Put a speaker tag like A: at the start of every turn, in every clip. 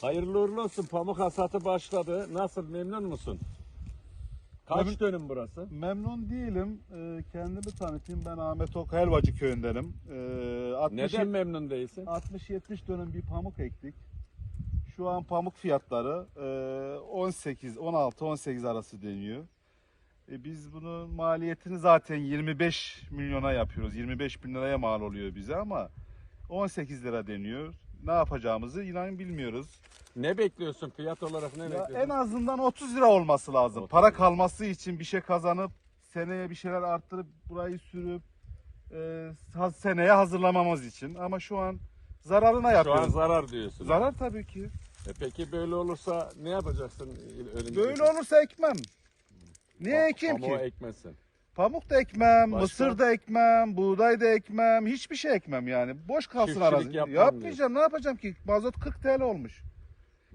A: Hayırlı uğurlu olsun. Pamuk hasatı başladı. Nasıl memnun musun? Kaç
B: Memnun-
A: dönüm burası?
B: Memnun değilim. Ee, kendimi tanıtayım. Ben Ahmet Ok Helvacı köyündenim. Ee, 60
A: Neden memnun değilsin?
B: 60-70 dönüm bir pamuk ektik. Şu an pamuk fiyatları e, 18, 16, 18 arası deniyor. E, biz bunun maliyetini zaten 25 milyona yapıyoruz. 25 bin liraya mal oluyor bize ama 18 lira deniyor. Ne yapacağımızı inan bilmiyoruz.
A: Ne bekliyorsun? Fiyat olarak ne
B: Ya
A: bekliyorsun?
B: en azından 30 lira olması lazım.
A: 30
B: Para kalması için bir şey kazanıp seneye bir şeyler arttırıp burayı sürüp e, seneye hazırlamamız için. Ama şu an zararına
A: Şu
B: yapıyoruz.
A: an zarar diyorsun.
B: Zarar tabii ki.
A: E peki böyle olursa ne yapacaksın? önümüzdeki-
B: Böyle olursa ekmem. Niye ekeyim ki?
A: ekmezsin.
B: Pamuk da ekmem,
A: Başka?
B: mısır da ekmem, buğday da ekmem, hiçbir şey ekmem yani. Boş kalsın
A: Çiftçilik
B: arazi.
A: yapmam
B: Yapmayacağım, ne yapacağım ki? Mazot 40 TL olmuş.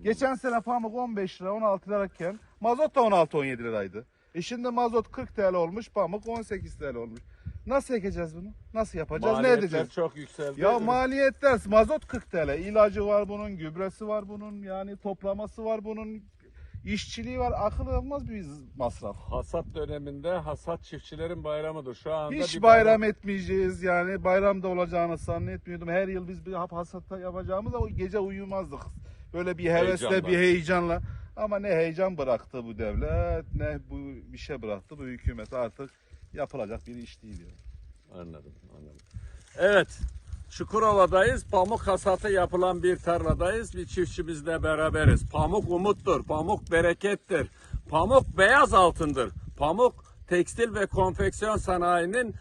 B: Geçen sene pamuk 15 lira, 16 lirayken mazot da 16-17 liraydı. E şimdi mazot 40 TL olmuş, pamuk 18 TL olmuş. Nasıl ekeceğiz bunu? Nasıl yapacağız? ne
A: Maliyetler
B: edeceğiz?
A: çok yükseldi.
B: Ya maliyetler, mazot 40 TL, ilacı var bunun, gübresi var bunun, yani toplaması var bunun, işçiliği var. Akıl almaz bir masraf.
A: Hasat döneminde hasat çiftçilerin bayramıdır. Şu anda
B: Hiç
A: bir
B: bayram etmeyeceğiz yani bayramda olacağını zannetmiyordum. Her yıl biz bir hap hasatta yapacağımız ama gece uyumazdık. Böyle bir hevesle
A: Heyecanla.
B: bir heyecanla. Ama ne heyecan bıraktı bu devlet ne bu bir şey bıraktı bu hükümet artık yapılacak bir iş değil. Yani.
A: Anladım, anladım. Evet, Çukurova'dayız. Pamuk hasatı yapılan bir tarladayız. Bir çiftçimizle beraberiz. Pamuk umuttur, pamuk berekettir. Pamuk beyaz altındır. Pamuk tekstil ve konfeksiyon sanayinin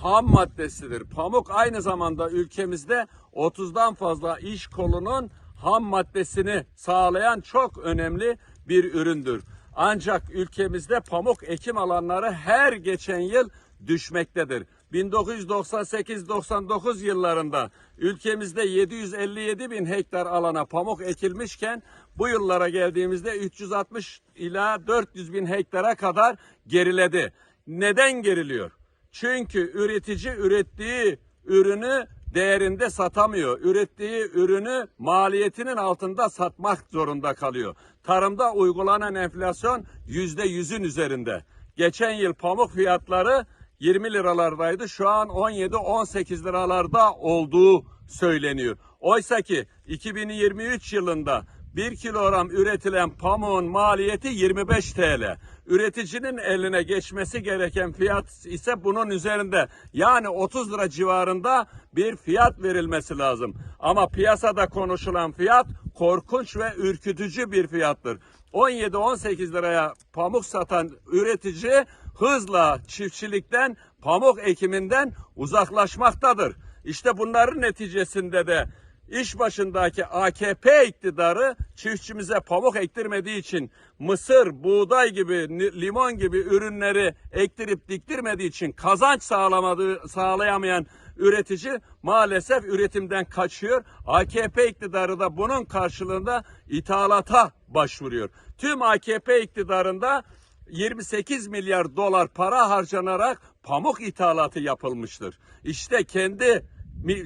A: ham maddesidir. Pamuk aynı zamanda ülkemizde 30'dan fazla iş kolunun ham maddesini sağlayan çok önemli bir üründür. Ancak ülkemizde pamuk ekim alanları her geçen yıl düşmektedir. 1998-99 yıllarında ülkemizde 757 bin hektar alana pamuk ekilmişken bu yıllara geldiğimizde 360 ila 400 bin hektara kadar geriledi. Neden geriliyor? Çünkü üretici ürettiği ürünü değerinde satamıyor. Ürettiği ürünü maliyetinin altında satmak zorunda kalıyor. Tarımda uygulanan enflasyon yüzde yüzün üzerinde. Geçen yıl pamuk fiyatları 20 liralardaydı. Şu an 17-18 liralarda olduğu söyleniyor. Oysa ki 2023 yılında 1 kilogram üretilen pamuğun maliyeti 25 TL. Üreticinin eline geçmesi gereken fiyat ise bunun üzerinde. Yani 30 lira civarında bir fiyat verilmesi lazım. Ama piyasada konuşulan fiyat korkunç ve ürkütücü bir fiyattır. 17-18 liraya pamuk satan üretici hızla çiftçilikten, pamuk ekiminden uzaklaşmaktadır. İşte bunların neticesinde de iş başındaki AKP iktidarı çiftçimize pamuk ektirmediği için mısır, buğday gibi, limon gibi ürünleri ektirip diktirmediği için kazanç sağlamadığı sağlayamayan üretici maalesef üretimden kaçıyor. AKP iktidarı da bunun karşılığında ithalata başvuruyor. Tüm AKP iktidarında 28 milyar dolar para harcanarak pamuk ithalatı yapılmıştır. İşte kendi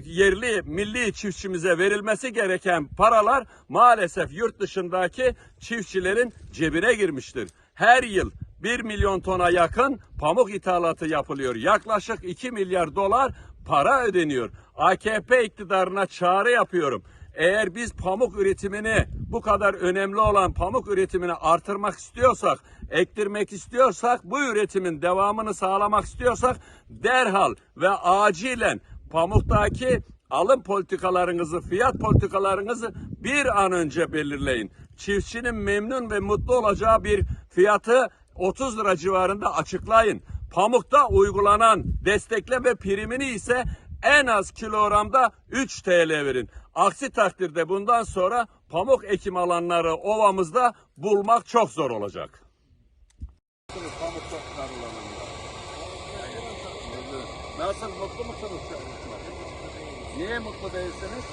A: yerli milli çiftçimize verilmesi gereken paralar maalesef yurt dışındaki çiftçilerin cebine girmiştir. Her yıl 1 milyon tona yakın pamuk ithalatı yapılıyor. Yaklaşık 2 milyar dolar para ödeniyor. AKP iktidarına çağrı yapıyorum. Eğer biz pamuk üretimini bu kadar önemli olan pamuk üretimini artırmak istiyorsak, ektirmek istiyorsak, bu üretimin devamını sağlamak istiyorsak derhal ve acilen pamuktaki alım politikalarınızı, fiyat politikalarınızı bir an önce belirleyin. Çiftçinin memnun ve mutlu olacağı bir fiyatı 30 lira civarında açıklayın. Pamukta uygulanan destekleme primini ise en az kilogramda 3 TL verin. Aksi takdirde bundan sonra pamuk ekim alanları ovamızda bulmak çok zor olacak. Nasıl mutlu musunuz? Niye mutlu değilsiniz?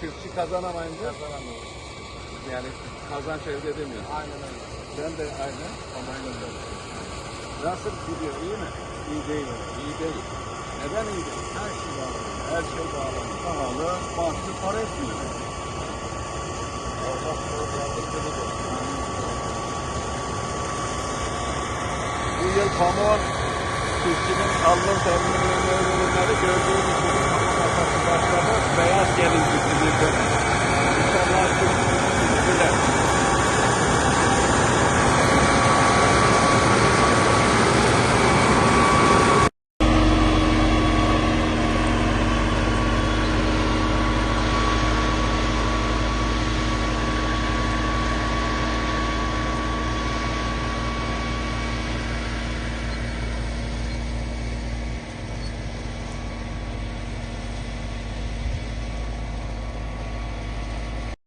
A: Çiftçi kazanamayınca yani kazanç elde edemiyor.
C: Aynen öyle.
A: Sen de aynı ama aynı öyle. Nasıl gidiyor iyi mi?
C: İyi değil
A: iyi değil. Neden iyi değil?
C: Her şey bağlı.
A: Her şey bağlı.
C: Pahalı, bahsi para etmiyor. Allah yardımcı olsun.
A: Bu yıl pamuğun çiftçinin allı temli ürünleri gördüğünüz gibi pamuğun atası başladı. Beyaz gelin gibi bir dönem.